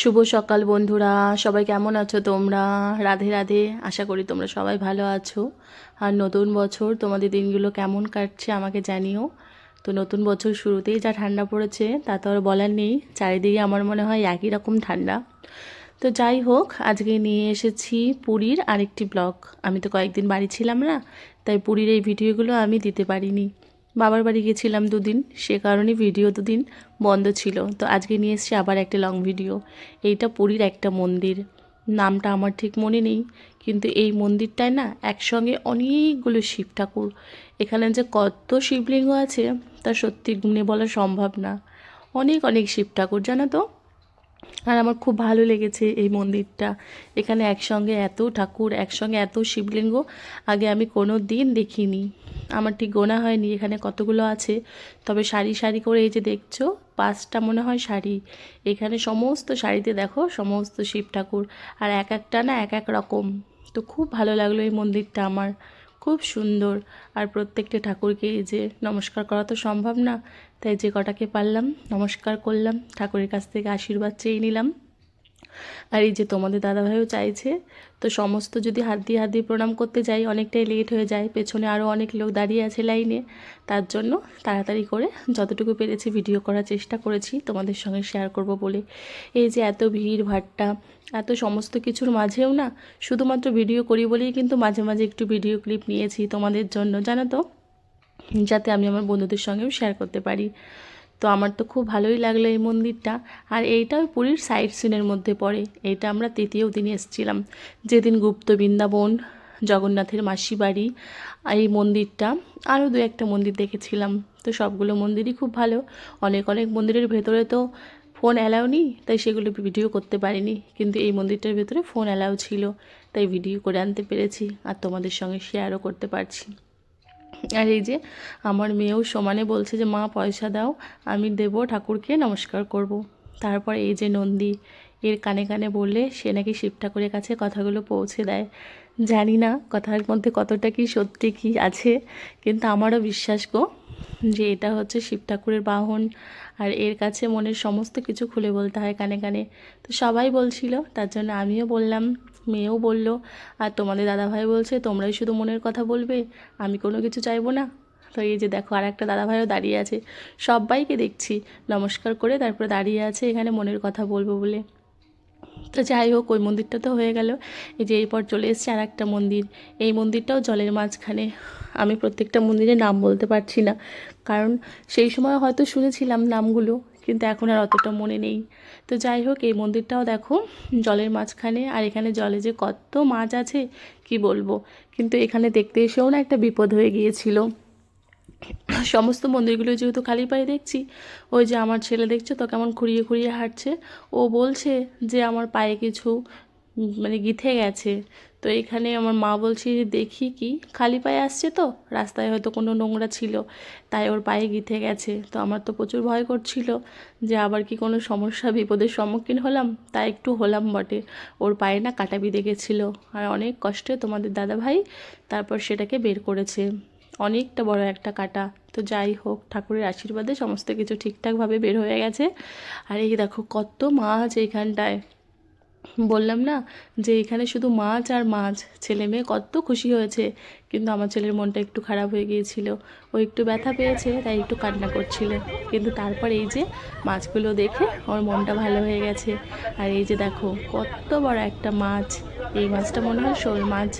শুভ সকাল বন্ধুরা, সবাই কেমন আছো তোমরা? রাধে রাধে, আশা করি তোমরা সবাই ভালো আছো। আর নতুন বছর, তোমাদের দিনগুলো কেমন কাটছে আমাকে জানিও। তো নতুন বছর শুরুতেই যা ঠান্ডা পড়েছে, তা তো আর বলার নেই। চারিদিকে আমার মনে হয় একই রকম ঠান্ডা। তো যাই হোক, আজকে নিয়ে এসেছি পুরীর আরেকটি ব্লগ। আমি তো কয়েকদিন বাড়ি ছিলাম না, তাই পুরীর এই ভিডিওগুলো আমি দিতে পারিনি। বাবার বাড়ি গেছিলাম দুদিন, সে কারণে ভিডিও দুদিন বন্ধ ছিল। তো আজকে নিয়ে এসছি আবার একটা লং ভিডিও এইটা পুরীর একটা মন্দির। নামটা আমার ঠিক মনে নেই, কিন্তু এই মন্দিরটায় না একসঙ্গে অনেকগুলো শিব ঠাকুর। এখানে যে কত শিবলিঙ্গ আছে, তা সত্যি গুনে বলা সম্ভব না। অনেক অনেক শিব ঠাকুর, জানো তো? আর আমার খুব ভালো লেগেছে এই মন্দিরটা। এখানে একসঙ্গে এত ঠাকুর, একসঙ্গে এত শিবলিঙ্গ, আগে আমি কোনো দিন দেখিনি। আমার ঠিক গোনা হয়নি, এখানে কতগুলো আছে। তবে সারি সারি করে এই যে দেখছ, পাঁচটা মনে হয় শাড়ি এখানে সমস্ত শাড়িতে দেখো, সমস্ত শিব ঠাকুর। আর এক একটা না এক এক রকম। তো খুব ভালো লাগল এই মন্দিরটা আমার। খুব সুন্দর। আর প্রত্যেকটা ঠাকুরকে যে নমস্কার করা তো সম্ভব না, তাই যে কটাকে পারলাম, নমস্কার করলাম, ঠাকুরের কাছ থেকে আশীর্বাদ চেয়ে নিলাম। আর এই যে তোমাদের দাদাভাইও চাইছে, তো সমস্ত যদি হাত দিয়ে হাত দিয়ে প্রণাম করতে যাই, অনেকটাই লেট হয়ে যায়, পেছনে আরও অনেক লোক দাঁড়িয়ে আছে লাইনে তার জন্য তাড়াতাড়ি করে যতটুকু পেরেছি ভিডিও করার চেষ্টা করেছি, তোমাদের সঙ্গে শেয়ার করব বলে। এই যে এত ভিড়, ভাট্টা, এত সমস্ত কিছুর মাঝেও না, শুধুমাত্র ভিডিও করি বলেই কিন্তু মাঝে মাঝে একটু ভিডিও ক্লিপ নিয়েছি তোমাদের জন্য, জানো তো? যাতে আমি আমার বন্ধুদের সঙ্গেও শেয়ার করতে পারি। তো আমার তো খুব ভালোই লাগল এই মন্দিরটা। আর এইটাও পুরীর সাইড সিনের মধ্যে পড়ে। এটা আমরা তৃতীয় দিন এসেছিলাম। যেদিন গুপ্ত বৃন্দাবন, জগন্নাথের মাসি বাড়ি, এই মন্দিরটা, আরও দু একটা মন্দির দেখেছিলাম। তো সবগুলো মন্দিরই খুব ভালো। অনেক অনেক মন্দিরের ভেতরে তো ফোন অ্যালাউ নেই, তাই সেগুলো ভিডিও করতে পারিনি। কিন্তু এই মন্দিরটার ভেতরে ফোন অ্যালাউ ছিল, তাই ভিডিও করে আনতে পেরেছি। আর তোমাদের সঙ্গে শেয়ারও করতে পারছি। আর এই যে আমার মেয়েও সমানে বলছে যে, মা, পয়সা দাও, আমি দেবো ঠাকুরকে নমস্কার করব। তারপর এই যে নন্দী, এর কানে কানে বললে সে নাকি শিব ঠাকুরের কাছে কথাগুলো পৌঁছে দেয়। জানি না কথার মধ্যে কতটা কি সত্যি, কি আছে, কিন্তু আমারও বিশ্বাস গো যে এটা হচ্ছে শিব ঠাকুরের বাহন। আর এর কাছে মনের সমস্ত কিছু খুলে বলতে হয় কানে কানে। তো সবাই বলছিল, তার জন্য আমিও বললাম মেয়েও বলল, আর তোমাদের দাদাভাই বলছে, তোমরাই শুধু মনের কথা বলবে, আমি কোনো কিছু চাইব না। তো এই যে দেখো আর একটা দাদাভাইও দাঁড়িয়ে আছে। সবাইকে দেখছি, নমস্কার করে তারপরে দাঁড়িয়ে আছে, এখানে মনের কথা বলব বলে। তো যাই হোক, ওই মন্দিরটা তো হয়ে গেল। এই যে এরপর চলে এসছে আর একটা মন্দির। এই মন্দিরটাও জলের মাঝখানে। আমি প্রত্যেকটা মন্দিরের নাম বলতে পারছি না। কারণ সেই সময় হয়তো শুনেছিলাম নামগুলো। কিন্তু এখন আর অতটা মনে নেই। তো যাই হোক, এই মন্দিরটাও দেখো, জলের মাঝখানে, আর এখানে জলে যে কত মাছ আছে, কি বলব? কিন্তু এখানে দেখতে এসেও না একটা বিপদ হয়ে গিয়েছিল। সমস্ত মন্দিরগুলো যেহেতু খালি পায়ে দেখছি, ওই যে আমার ছেলে দেখছে তো কেমন খুঁড়িয়ে খুঁড়িয়ে হাঁটছে। ও বলছে যে আমার পায়ে কিছু মানে গিথে গেছে। তো এখানে আমার মা বলছি দেখি কি, খালি পায়ে আসছে তো? রাস্তায় হয়তো কোনো নোংরা ছিল, তাই ওর পায়ে গিথে গেছে। তো আমার তো প্রচুর ভয় করছিল যে, আবার কি কোনো সমস্যা, বিপদের সম্মুখীন হলাম? তাই একটু হলাম বটে। ওর পায়ে না কাটা বিঁধে গেছিল। আর অনেক কষ্টে তোমাদের দাদা ভাই তারপর সেটাকে বের করেছে। অনেকটা বড় একটা কাটা। তো যাই হোক, ঠাকুরের আশীর্বাদে সমস্ত কিছু ঠিকঠাকভাবে বের হয়ে গেছে। আর এই দেখো কত মাছ এইখানটায় বললাম না যে এখানে শুধু মাছ আর মাছ। ছেলে মেয়ে কত খুশি হয়েছে। কিন্তু আমার ছেলের মনটা একটু খারাপ হয়ে গিয়েছিল। ও একটু ব্যথা পেয়েছে, তাই একটু কান্না করছিল। কিন্তু তারপর এই যে মাছগুলো দেখে ওর মনটা ভালো হয়ে গেছে। আর এই যে দেখো, কত বড় একটা মাছ। এই মাছটা মনে হয় শোল মাছ।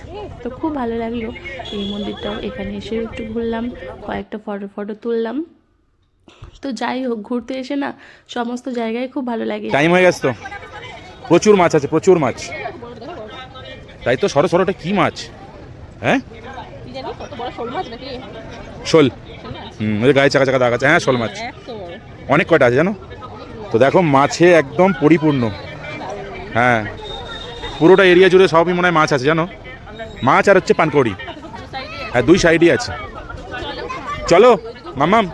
তো খুব ভালো লাগল। এই মন্দিরটাও এখানে এসে একটু ঘুরলাম, কয়েকটা ফটো ফটো তুললাম। তো যাই হোক, ঘুরতে এসে না সমস্ত জায়গায় খুব ভালো লাগে। টাইম হয়ে গেছে তো। প্রচুর মাছ আছে, প্রচুর মাছ। তাই তো সরো, সরোটা কি মাছ? হ্যাঁ? শোল। হুম, ওই গায়ে চাকা চাকা দাগ আছে। হ্যাঁ শোল মাছ। অনেক কয়টা আছে জানো? তো দেখো, মাছে একদম পরিপূর্ণ। হ্যাঁ। পুরোটা এরিয়া জুড়ে সবই মনে হয় মাছ আছে, জানো? মাছ আর হচ্ছে পানকড়ি। হ্যাঁ দুই সাইডই আছে। চলো মামাম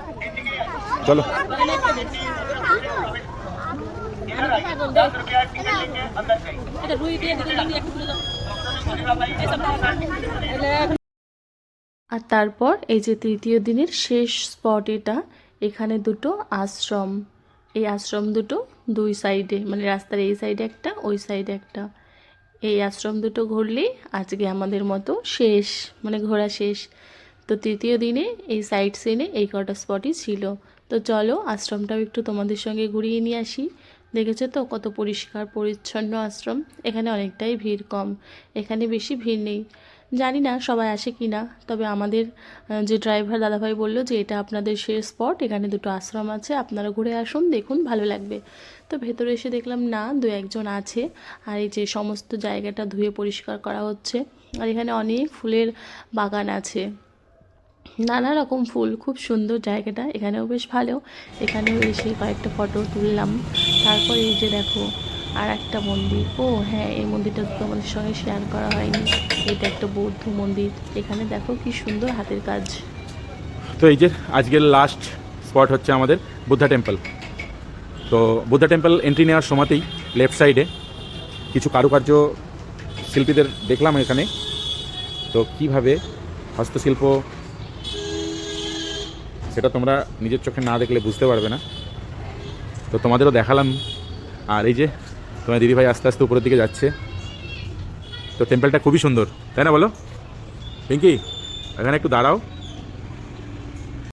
চলো এটা রুই দিয়ে দিকে দিকে একটু তুলে দাও এইসব দাও। আর তারপর এই যে তৃতীয় দিনের শেষ স্পট এটা, এখানে দুটো আশ্রম। এই আশ্রম দুটো দুই সাইডে মানে রাস্তার এই সাইডে একটা, ওই সাইডে একটা। এই আশ্রম দুটো ঘুরলেই আজকে আমাদের মতো শেষ মানে ঘোরা শেষ। তো তৃতীয় দিনে এই সাইড সিনে এই কটা স্পটই ছিল। তো চলো আশ্রমটাও একটু তোমাদের সঙ্গে ঘুরিয়ে নিয়ে আসি। দেখেছ তো কত পরিষ্কার, পরিচ্ছন্ন আশ্রম? এখানে অনেকটাই ভিড় কম। এখানে বেশি ভিড় নেই। জানি না সবাই আসে কি না, তবে আমাদের যে ড্রাইভার দাদাভাই বলল যে এটা আপনাদের শেষ স্পট এখানে দুটো আশ্রম আছে, আপনারা ঘুরে আসুন, দেখুন, ভালো লাগবে। তো ভেতরে এসে দেখলাম, না, দু একজন আছে, আর এই যে সমস্ত জায়গাটা ধুয়ে পরিষ্কার করা হচ্ছে, আর এখানে অনেক ফুলের বাগান আছে। নানা রকম ফুল, খুব সুন্দর জায়গাটা, এখানেও বেশ ভালো। এখানেও এসে কয়েকটা ফটো তুললাম। তারপর এই যে দেখো আর একটা মন্দির। ও হ্যাঁ এই মন্দিরটা তো আমাদের সঙ্গে শেয়ার করা হয়নি। এটা একটা বৌদ্ধ মন্দির। এখানে দেখো কি সুন্দর হাতের কাজ। তো এই যে আজকের লাস্ট স্পট হচ্ছে আমাদের বুদ্ধা টেম্পল তো বুদ্ধা টেম্পল এন্ট্রি নেওয়ার সময়তেই লেফট সাইডে কিছু কারুকার্য শিল্পীদের দেখলাম এখানে। তো কীভাবে হস্তশিল্প সেটা তোমরা নিজের চোখে না দেখলে বুঝতে পারবে না। তো তোমাদেরও দেখালাম। আর এই যে তোমার দিদিভাই আস্তে আস্তে উপরের দিকে যাচ্ছে। তো টেম্পলটা খুবই সুন্দর, তাই না বলো? পিঙ্কি, এখানে একটু দাঁড়াও।